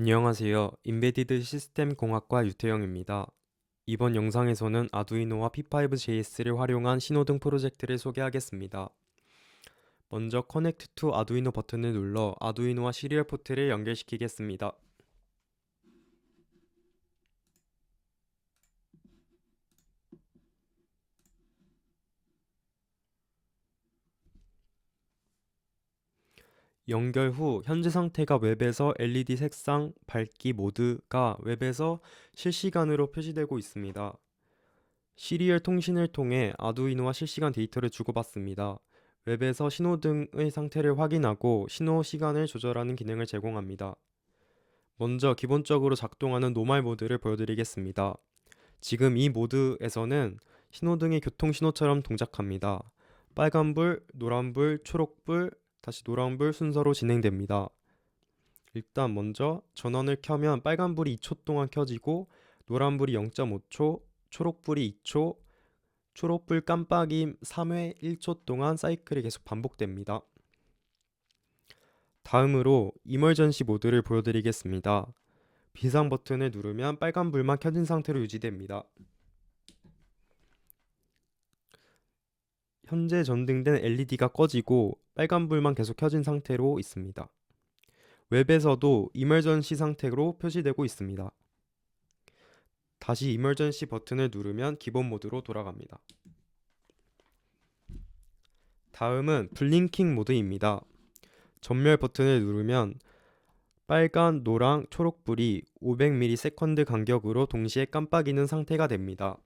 안녕하세요. 인베디드 시스템 공학과 유태영입니다. 이번 영상에서는 아두이노와 P5JS를 활용한 신호등 프로젝트를 소개하겠습니다. 먼저 커넥트 투 아두이노 버튼을 눌러 아두이노와 시리얼 포트를 연결시키겠습니다. 연결 후 현재 상태가 웹에서 LED 색상, 밝기 모드가 웹에서 실시간으로 표시되고 있습니다. 시리얼 통신을 통해 아두이노와 실시간 데이터를 주고받습니다. 웹에서 신호 등의 상태를 확인하고 신호 시간을 조절하는 기능을 제공합니다. 먼저 기본적으로 작동하는 노말 모드를 보여드리겠습니다. 지금 이 모드에서는 신호등이 교통신호처럼 동작합니다. 빨간불, 노란불, 초록불, 다시 노란불 순서로 진행됩니다. 일단 먼저 전원을 켜면 빨간불이 2초 동안 켜지고 노란불이 0.5초, 초록불이 2초, 초록불 깜빡임 3회 1초 동안 사이클이 계속 반복됩니다. 다음으로 이멀전시 모드를 보여드리겠습니다. 비상 버튼을 누르면 빨간불만 켜진 상태로 유지됩니다. 현재 전등된 LED가 꺼지고 빨간불만 계속 켜진 상태로 있습니다. 웹에서도 이멀전시 상태로 표시되고 있습니다. 다시 이멀전시 버튼을 누르면 기본 모드로 돌아갑니다. 다음은 블링킹 모드입니다. 전멸 버튼을 누르면 빨간, 노랑, 초록불이 500ms 간격으로 동시에 깜빡이는 상태가 됩니다.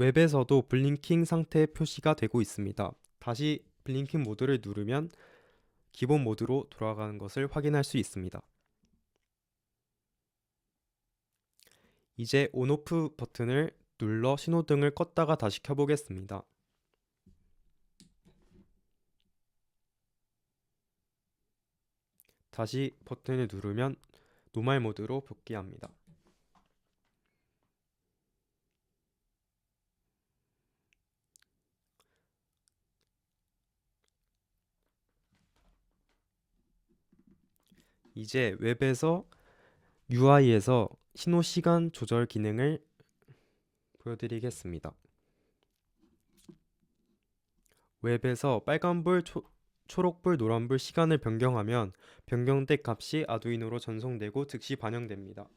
웹에서도 블링킹 상태 표시가 되고 있습니다. 다시 블링킹 모드를 누르면 기본 모드로 돌아가는 것을 확인할 수 있습니다. 이제 온오프 버튼을 눌러 신호등을 껐다가 다시 켜보겠습니다. 다시 버튼을 누르면 노말 모드로 복귀합니다. 이제 웹에서 UI에서 신호 시간 조절 기능을 보여드리겠습니다. 웹에서 빨간불, 초, 초록불, 노란불 시간을 변경하면 변경된 값이 아두이노로 전송되고 즉시 반영됩니다.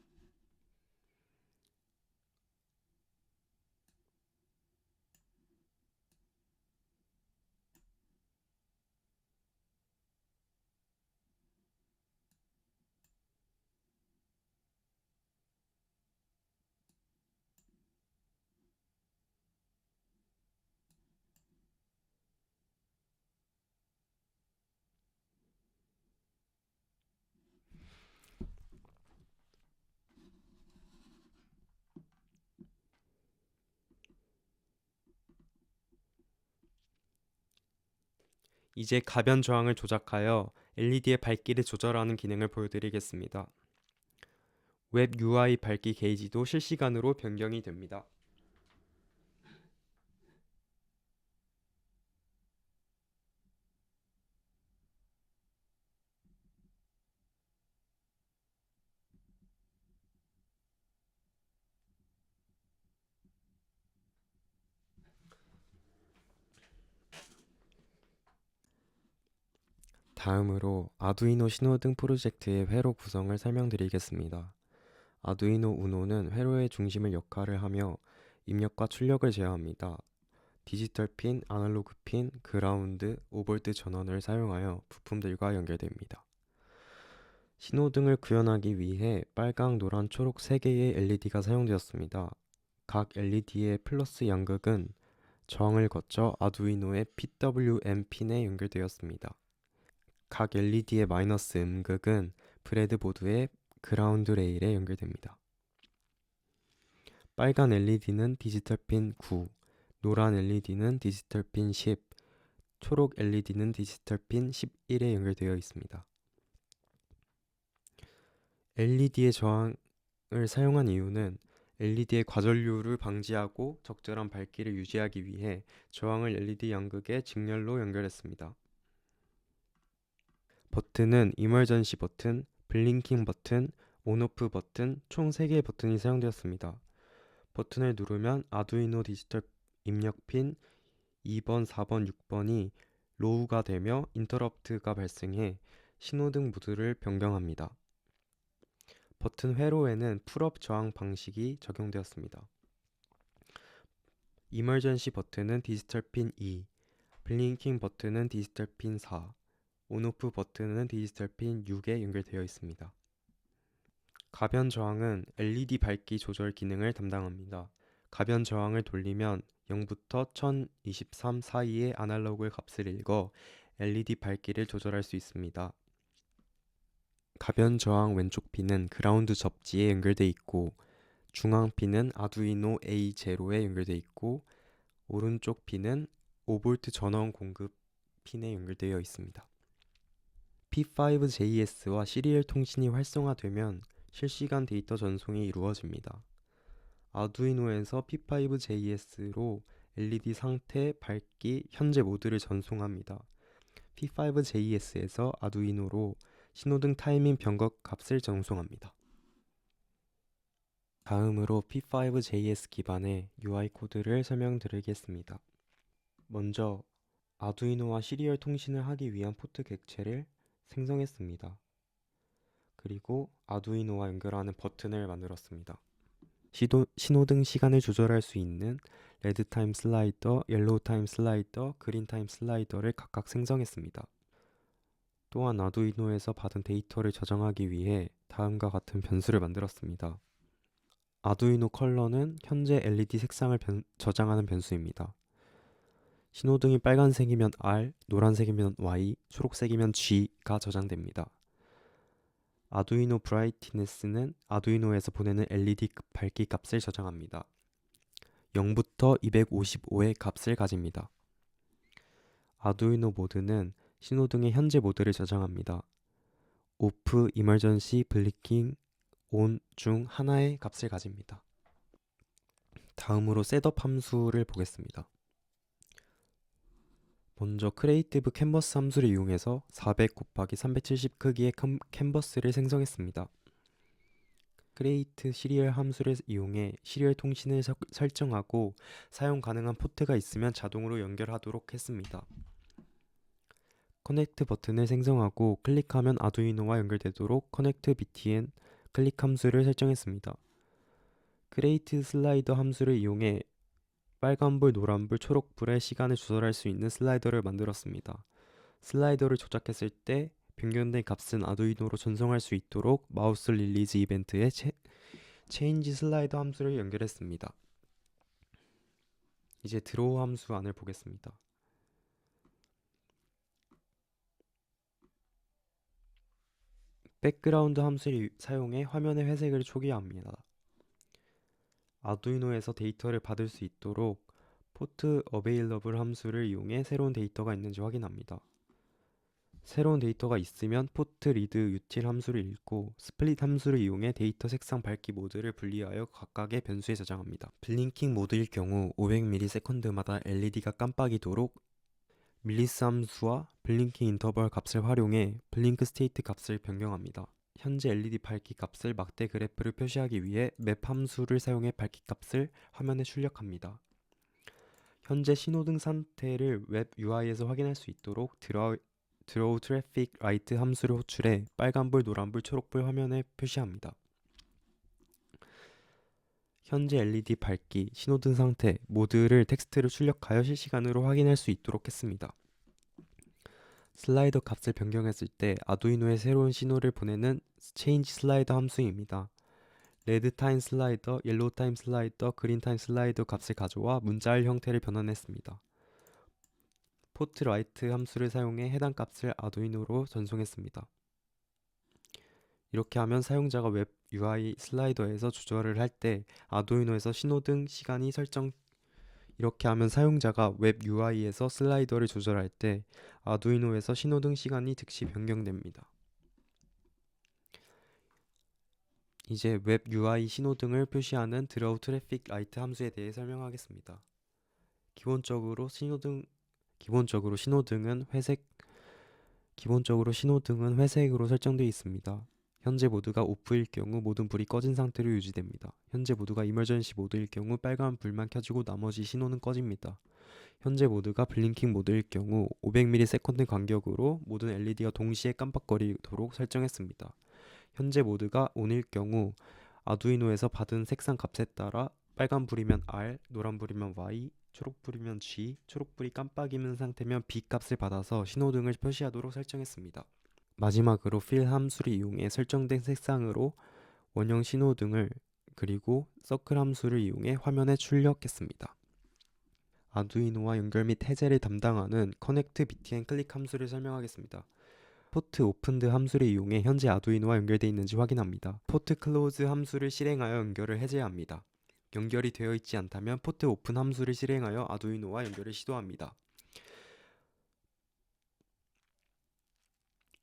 이제 가변 저항을 조작하여 LED의 밝기를 조절하는 기능을 보여드리겠습니다. 웹 UI 밝기 게이지도 실시간으로 변경이 됩니다. 다음으로 아두이노 신호등 프로젝트의 회로 구성을 설명드리겠습니다. 아두이노 우노는 회로의 중심을 역할을 하며 입력과 출력을 제어합니다. 디지털 핀, 아날로그 핀, 그라운드, 5V 전원을 사용하여 부품들과 연결됩니다. 신호등을 구현하기 위해 빨강, 노란, 초록 3개의 LED가 사용되었습니다. 각 LED의 플러스 양극은 저항을 거쳐 아두이노의 PWM 핀에 연결되었습니다. 각 LED의 마이너스 음극은 브레드보드의 그라운드 레일에 연결됩니다. 빨간 LED는 디지털 핀 9, 노란 LED는 디지털 핀 10, 초록 LED는 디지털 핀 11에 연결되어 있습니다. LED의 저항을 사용한 이유는 LED의 과전류를 방지하고 적절한 밝기를 유지하기 위해 저항을 LED 양극에 직렬로 연결했습니다. 버튼은 이멀전시 버튼, 블링킹 버튼, 온오프 버튼 총 3개의 버튼이 사용되었습니다. 버튼을 누르면 아두이노 디지털 입력 핀 2번, 4번, 6번이 로우가 되며 인터럽트가 발생해 신호등 모드를 변경합니다. 버튼 회로에는 풀업 저항 방식이 적용되었습니다. 이멀전시 버튼은 디지털 핀 2, 블링킹 버튼은 디지털 핀 4, 온오프 버튼은 디지털 핀 6에 연결되어 있습니다. 가변 저항은 LED 밝기 조절 기능을 담당합니다. 가변 저항을 돌리면 0부터 1023 사이의 아날로그 값을 읽어 LED 밝기를 조절할 수 있습니다. 가변 저항 왼쪽 핀은 그라운드 접지에 연결돼 있고 중앙 핀은 아두이노 A0에 연결돼 있고 오른쪽 핀은 5V 전원 공급 핀에 연결되어 있습니다. P5JS와 시리얼 통신이 활성화되면 실시간 데이터 전송이 이루어집니다. 아두이노에서 P5JS로 LED 상태, 밝기, 현재 모드를 전송합니다. P5JS에서 아두이노로 신호등 타이밍 변경 값을 전송합니다. 다음으로 P5JS 기반의 UI 코드를 설명드리겠습니다. 먼저 아두이노와 시리얼 통신을 하기 위한 포트 객체를 생성했습니다. 그리고 아두이노와 연결하는 버튼을 만들었습니다. 시도, 신호등 시간을 조절할 수 있는 레드 타임 슬라이더, 옐로우 타임 슬라이더, 그린 타임 슬라이더를 각각 생성했습니다. 또한 아두이노에서 받은 데이터를 저장하기 위해 다음과 같은 변수를 만들었습니다. 아두이노 컬러는 현재 LED 색상을 변, 저장하는 변수입니다. 신호등이 빨간색이면 R, 노란색이면 Y, 초록색이면 G가 저장됩니다. 아두이노 브라이트니스는 아두이노에서 보내는 LED 밝기 값을 저장합니다. 0부터 255의 값을 가집니다. 아두이노 모드는 신호등의 현재 모드를 저장합니다. 오프, 이멀전시, 블리킹, 온 중 하나의 값을 가집니다. 다음으로 셋업 함수를 보겠습니다. 먼저 크리에이티브 캔버스 함수를 이용해서 400 곱하기 370 크기의 캔버스를 생성했습니다. create 시리얼 함수를 이용해 시리얼 통신을 서, 설정하고 사용 가능한 포트가 있으면 자동으로 연결하도록 했습니다. 커넥트 버튼을 생성하고 클릭하면 아두이노와 연결되도록 커넥트 btn 클릭 함수를 설정했습니다. create 슬라이더 함수를 이용해 빨간불, 노란불, 초록불의 시간을 조절할 수 있는 슬라이더를 만들었습니다. 슬라이더를 조작했을 때 변경된 값은 아두이노로 전송할 수 있도록 마우스 릴리즈 이벤트에 체, 체인지 슬라이더 함수를 연결했습니다. 이제 드로우 함수 안을 보겠습니다. 백그라운드 함수를 사용해 화면의 회색을 초기화합니다. 아두이노에서 데이터를 받을 수 있도록 포트 어베일러블 함수를 이용해 새로운 데이터가 있는지 확인합니다. 새로운 데이터가 있으면 포트 리드 유틸 함수를 읽고 스플릿 함수를 이용해 데이터 색상 밝기 모드를 분리하여 각각의 변수에 저장합니다. 블링킹 모드일 경우 500ms마다 LED가 깜빡이도록 밀리스 함수와 블링킹 인터벌 값을 활용해 블링크 스테이트 값을 변경합니다. 현재 LED 밝기 값을 막대 그래프를 표시하기 위해 맵 함수를 사용해 밝기 값을 화면에 출력합니다. 현재 신호등 상태를 웹 UI에서 확인할 수 있도록 드라우, 드로우 트래픽 라이트 함수를 호출해 빨간불, 노란불, 초록불 화면에 표시합니다. 현재 LED 밝기, 신호등 상태, 모드를 텍스트를 출력하여 실시간으로 확인할 수 있도록 했습니다. 슬라이더 값을 변경했을 때 아두이노에 새로운 신호를 보내는 change 슬라이더 함수입니다. 레드 타임 슬라이더, 옐로우 타임 슬라이더, 그린 타임 슬라이더 값을 가져와 문자열 형태를 변환했습니다. 포트 라이트 함수를 사용해 해당 값을 아두이노로 전송했습니다. 이렇게 하면 사용자가 웹 UI 슬라이더에서 조절을 할 때 아두이노에서 신호 등 시간이 설정 이렇게 하면 사용자가 웹 UI에서 슬라이더를 조절할 때 아두이노에서 신호등 시간이 즉시 변경됩니다. 이제 웹 UI 신호등을 표시하는 드로우 트래픽 라이트 함수에 대해 설명하겠습니다. 기본적으로 신호등 기본적으로 신호등은 회색 기본적으로 신호등은 회색으로 설정되어 있습니다. 현재 모드가 오프일 경우 모든 불이 꺼진 상태로 유지됩니다. 현재 모드가 이머전시 모드일 경우 빨간 불만 켜지고 나머지 신호는 꺼집니다. 현재 모드가 블링킹 모드일 경우 500ms 간격으로 모든 LED가 동시에 깜빡거리도록 설정했습니다. 현재 모드가 ON일 경우 아두이노에서 받은 색상 값에 따라 빨간불이면 R, 노란불이면 Y, 초록불이면 G, 초록불이 깜빡이는 상태면 B 값을 받아서 신호등을 표시하도록 설정했습니다. 마지막으로 fill 함수를 이용해 설정된 색상으로 원형 신호등을 그리고 서클 함수를 이용해 화면에 출력했습니다. 아두이노와 연결 및 해제를 담당하는 connect btn 클릭 함수를 설명하겠습니다. 포트 오픈드 함수를 이용해 현재 아두이노와 연결되어 있는지 확인합니다. 포트 클로즈 함수를 실행하여 연결을 해제합니다. 연결이 되어 있지 않다면 포트 오픈 함수를 실행하여 아두이노와 연결을 시도합니다.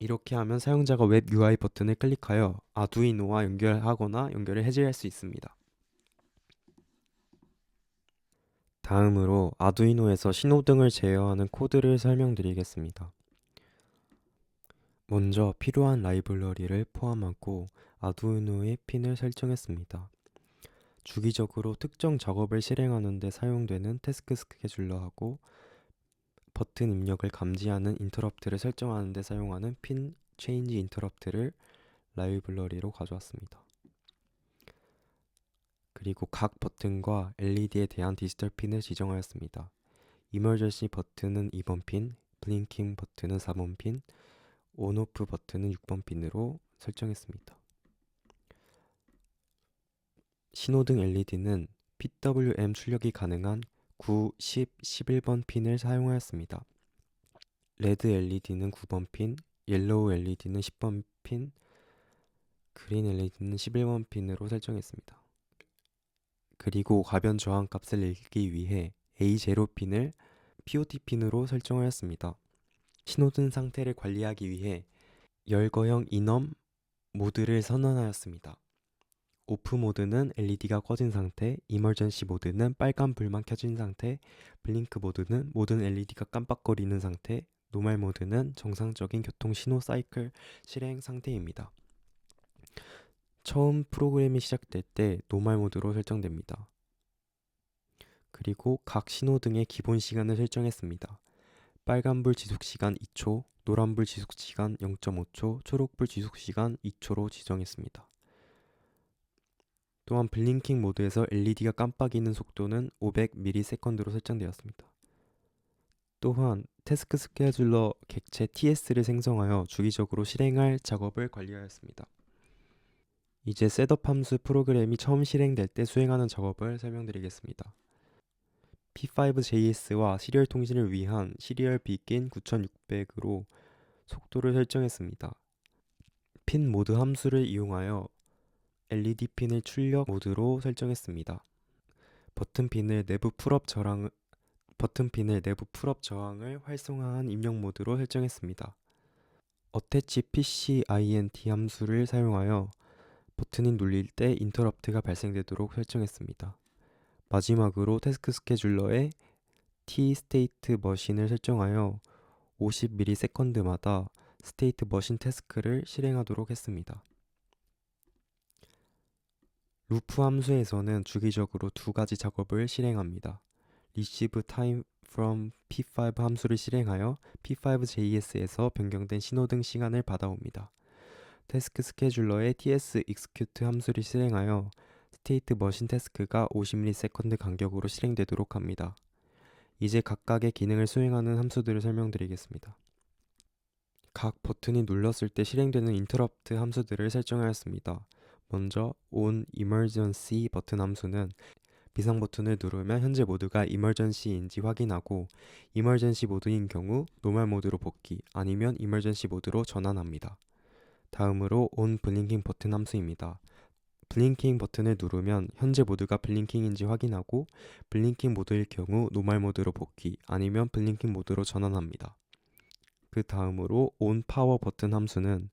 이렇게 하면 사용자가 웹 UI 버튼을 클릭하여 아두이노와 연결하거나 연결을 해제할 수 있습니다. 다음으로 아두이노에서 신호등을 제어하는 코드를 설명드리겠습니다. 먼저 필요한 라이브러리를 포함하고 아두이노의 핀을 설정했습니다. 주기적으로 특정 작업을 실행하는 데 사용되는 태스크 스케줄러하고 버튼 입력을 감지하는 인터럽트를 설정하는 데 사용하는 핀 체인지 인터럽트를 라이브러리로 가져왔습니다. 그리고 각 버튼과 LED에 대한 디지털 핀을 지정하였습니다. 이머전시 버튼은 2번 핀, 블링킹 버튼은 4번 핀, 온오프 버튼은 6번 핀으로 설정했습니다. 신호등 LED는 PWM 출력이 가능한 9, 10, 11번 핀을 사용하였습니다. 레드 LED는 9번 핀, 옐로우 LED는 10번 핀, 그린 LED는 11번 핀으로 설정했습니다. 그리고 가변 저항 값을 읽기 위해 A0 핀을 POT 핀으로 설정하였습니다. 신호등 상태를 관리하기 위해 열거형 이넘 모드를 선언하였습니다. 오프 모드는 LED가 꺼진 상태, 이멀전시 모드는 빨간 불만 켜진 상태, 블링크 모드는 모든 LED가 깜빡거리는 상태, 노말 모드는 정상적인 교통 신호 사이클 실행 상태입니다. 처음 프로그램이 시작될 때 노말 모드로 설정됩니다. 그리고 각 신호등의 기본 시간을 설정했습니다. 빨간불 지속 시간 2초, 노란불 지속 시간 0.5초, 초록불 지속 시간 2초로 지정했습니다. 또한 블링킹 모드에서 LED가 깜빡이는 속도는 500ms로 설정되었습니다. 또한 태스크 스케줄러 객체 TS를 생성하여 주기적으로 실행할 작업을 관리하였습니다. 이제 셋업 함수 프로그램이 처음 실행될 때 수행하는 작업을 설명드리겠습니다. P5JS와 시리얼 통신을 위한 시리얼 비긴 9600으로 속도를 설정했습니다. 핀 모드 함수를 이용하여 LED 핀을 출력 모드로 설정했습니다. 버튼 핀을 내부 풀업 저항 버튼 핀을 내부 풀업 저항을 활성화한 입력 모드로 설정했습니다. 어태치 PCINT 함수를 사용하여 버튼이 눌릴 때 인터럽트가 발생되도록 설정했습니다. 마지막으로 태스크 스케줄러에 T 스테이트 머신을 설정하여 50ms마다 스테이트 머신 태스크를 실행하도록 했습니다. 루프 함수에서는 주기적으로 두 가지 작업을 실행합니다. receive time from p5 함수를 실행하여 p5.js에서 변경된 신호등 시간을 받아옵니다. 태스크 스케줄러의 ts execute 함수를 실행하여 스테이트 머신 태스크가 50ms 간격으로 실행되도록 합니다. 이제 각각의 기능을 수행하는 함수들을 설명드리겠습니다. 각 버튼이 눌렀을 때 실행되는 인터럽트 함수들을 설정하였습니다. 먼저 on emergency 버튼 함수는 비상 버튼을 누르면 현재 모드가 emergency인지 확인하고 emergency 모드인 경우 노멀 모드로 복귀 아니면 emergency 모드로 전환합니다. 다음으로 on blinking 버튼 함수입니다. 블링킹 버튼을 누르면 현재 모드가 블링킹인지 확인하고 블링킹 모드일 경우 노멀 모드로 복귀 아니면 블링킹 모드로 전환합니다. 그 다음으로 on 파워 버튼 함수는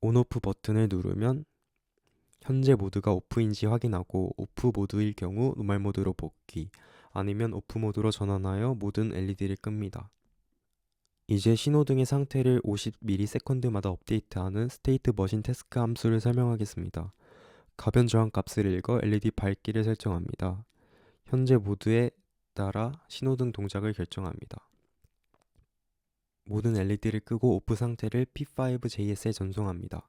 온오프 버튼을 누르면 현재 모드가 오프인지 확인하고 오프 모드일 경우 노말 모드로 복귀 아니면 오프 모드로 전환하여 모든 LED를 끕니다. 이제 신호등의 상태를 50ms마다 업데이트하는 스테이트 머신 태스크 함수를 설명하겠습니다. 가변 저항 값을 읽어 LED 밝기를 설정합니다. 현재 모드에 따라 신호등 동작을 결정합니다. 모든 LED를 끄고 오프 상태를 P5JS에 전송합니다.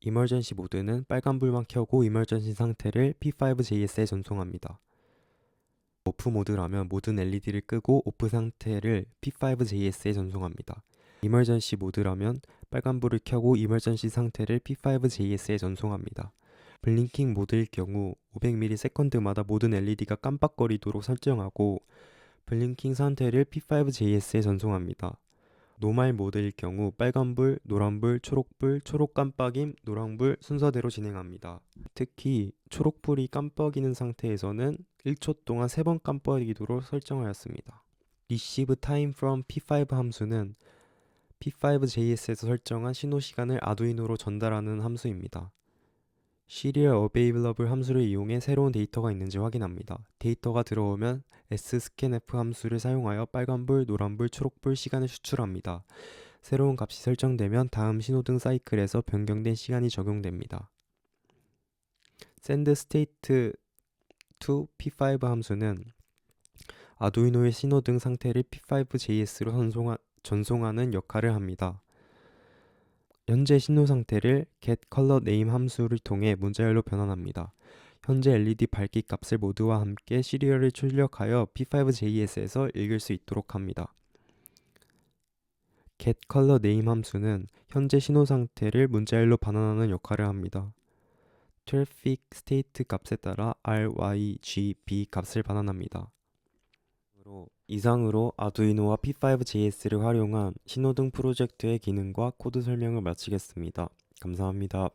이멀전시 모드는 빨간불만 켜고 이멀전시 상태를 P5JS에 전송합니다. 오프 모드라면 모든 LED를 끄고 오프 상태를 P5JS에 전송합니다. 이멀전시 모드라면 빨간불을 켜고 이멀전시 상태를 P5JS에 전송합니다. 블링킹 모드일 경우 500ms마다 모든 LED가 깜빡거리도록 설정하고 블링킹 상태를 P5JS에 전송합니다. 노말 모드일 경우 빨간불, 노란불, 초록불, 초록 깜빡임, 노란불 순서대로 진행합니다. 특히 초록불이 깜빡이는 상태에서는 1초 동안 3번 깜빡이도록 설정하였습니다. Receive Time from P5 함수는 P5JS에서 설정한 신호 시간을 아두이노로 전달하는 함수입니다. Serial Available 함수를 이용해 새로운 데이터가 있는지 확인합니다. 데이터가 들어오면 sscanf 함수를 사용하여 빨간불, 노란불, 초록불 시간을 수출합니다. 새로운 값이 설정되면 다음 신호등 사이클에서 변경된 시간이 적용됩니다. Send State to P5 함수는 아두이노의 신호등 상태를 P5JS로 전송하, 전송하는 역할을 합니다. 현재 신호 상태를 getColorName 함수를 통해 문자열로 변환합니다. 현재 LED 밝기 값을 모두와 함께 시리얼을 출력하여 P5JS에서 읽을 수 있도록 합니다. getColorName 함수는 현재 신호 상태를 문자열로 반환하는 역할을 합니다. Traffic State 값에 따라 RYGB 값을 반환합니다. 이상으로 아두이노와 P5JS를 활용한 신호등 프로젝트의 기능과 코드 설명을 마치겠습니다. 감사합니다.